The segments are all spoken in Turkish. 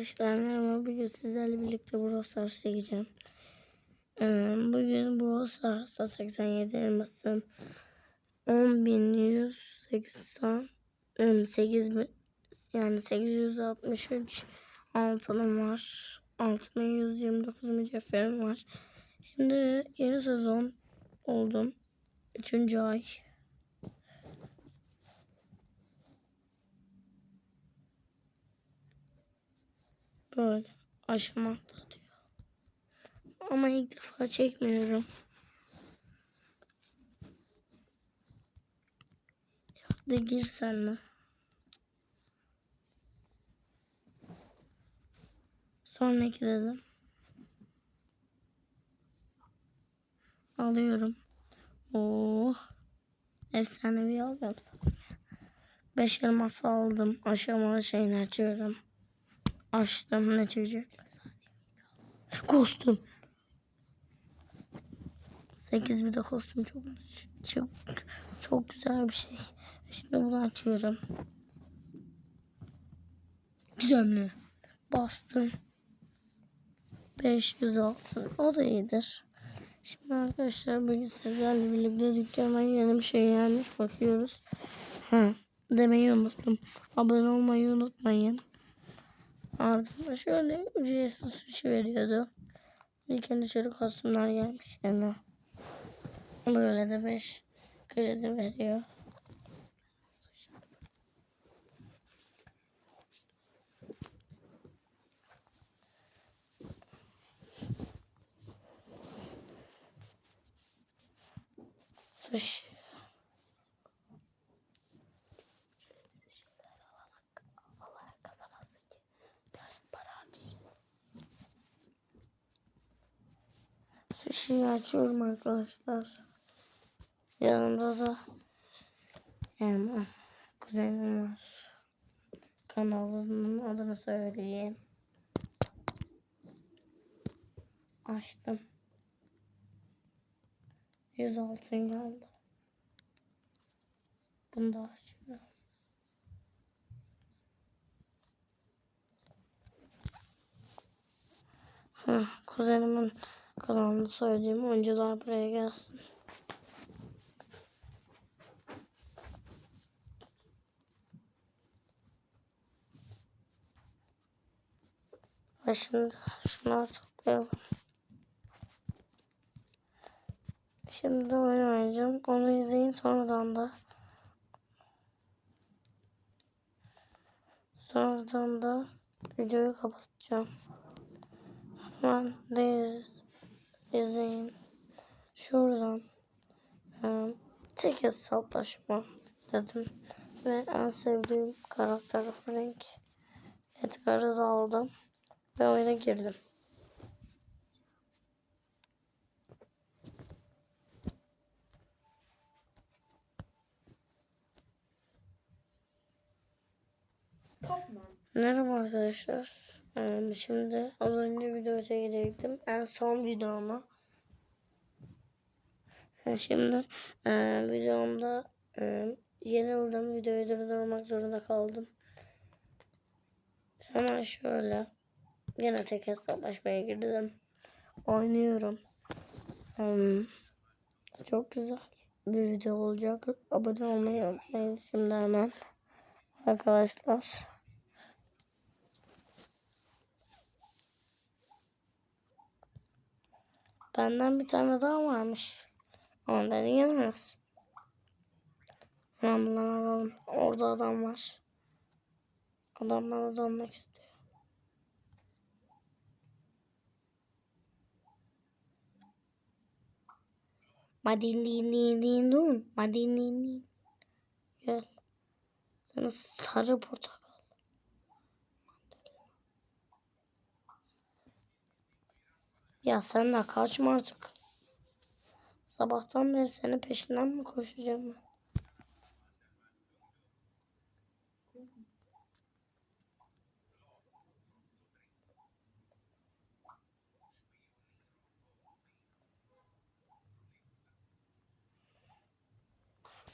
Arkadaşlar merhaba. Bugün sizlerle birlikte Brawl Stars çekeceğim. Ee, bugün Brawl Stars'ta 87 elmasım. 10.180 em, 8 bin- yani 863 altınım var. 6129 mücevherim var. Şimdi yeni sezon oldum. 3. ay. Böyle aşama atlatıyor. Ama ilk defa çekmiyorum. Hadi gir senle. Sonraki dedim. Alıyorum. Oh. Efsanevi alıyorum sana. Beş elması aldım. Aşamalı şeyini açıyorum. Açtım ne çıkacak? Kostüm. 8 bir de kostüm çok çok çok güzel bir şey. Şimdi bunu açıyorum. Güzel mi? Bastım. 500 altın. O da iyidir. Şimdi arkadaşlar bugün sizlerle birlikte dükkana yeni bir şey gelmiş bakıyoruz. Ha, demeyi unuttum. Abone olmayı unutmayın. Ardından şöyle ücretsiz sushi veriyordu. İlk dışarı kostümler gelmiş yani. Böyle de 5 kredi veriyor. Sushi. Sushi'yi açıyorum arkadaşlar. Yanımda da yani kuzenim var. Kanalının adını söyleyeyim. Açtım. 100 altın geldi. Bunu da açıyorum. Hı, kuzenimin kanalını söyleyeyim. Oyuncular buraya gelsin. Ve şimdi şunları toplayalım. Şimdi de oynayacağım. Onu izleyin sonradan da. Sonradan da videoyu kapatacağım. Hemen de iz- izleyin. Şuradan e, tek hesaplaşma dedim. Ve en sevdiğim karakter Frank. Edgar'ı da aldım. Ve oyuna girdim. Merhaba arkadaşlar. Ee, şimdi az önce video çekecektim. En son videomu. Ee, Şimdi e, videomda e, yenildim. Videoyu durdurmak zorunda kaldım. Hemen şöyle. Yine tek hesaplaşmaya girdim. Oynuyorum. Hmm, çok güzel bir video olacak. Abone olmayı unutmayın şimdi hemen. Arkadaşlar. Benden bir tane daha varmış. Onu beni yenemez. Hemen bunları alalım. Orada adam var. Adam bana dalmak istiyor. Madinliğinin Madinliğinin Gel. Sana sarı portakal. Ya sen de kaçma artık. Sabahtan beri senin peşinden mi koşacağım ben?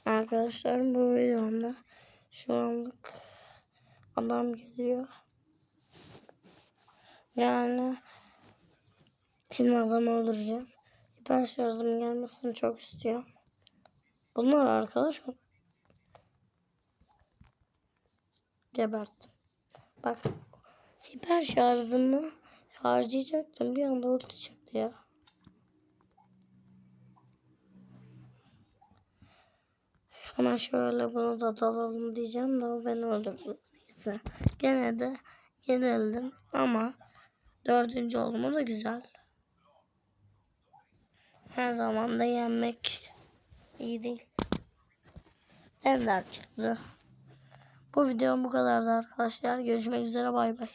Arkadaşlar bu videomda şu anlık adam geliyor. Yani şimdi adamı öldüreceğim. Hiper şarjım gelmesini çok istiyorum. Bunlar arkadaş mı? Geberttim. Bak hiper şarjımı harcayacaktım. Bir anda ulti çıktı ya. Hemen şöyle bunu da dalalım diyeceğim de o beni öldürdü. Neyse. Gene de yenildim ama dördüncü oldum. O da güzel. Her zaman da yenmek iyi değil. Ender çıktı. Bu videom bu kadardı arkadaşlar. Görüşmek üzere bay bay.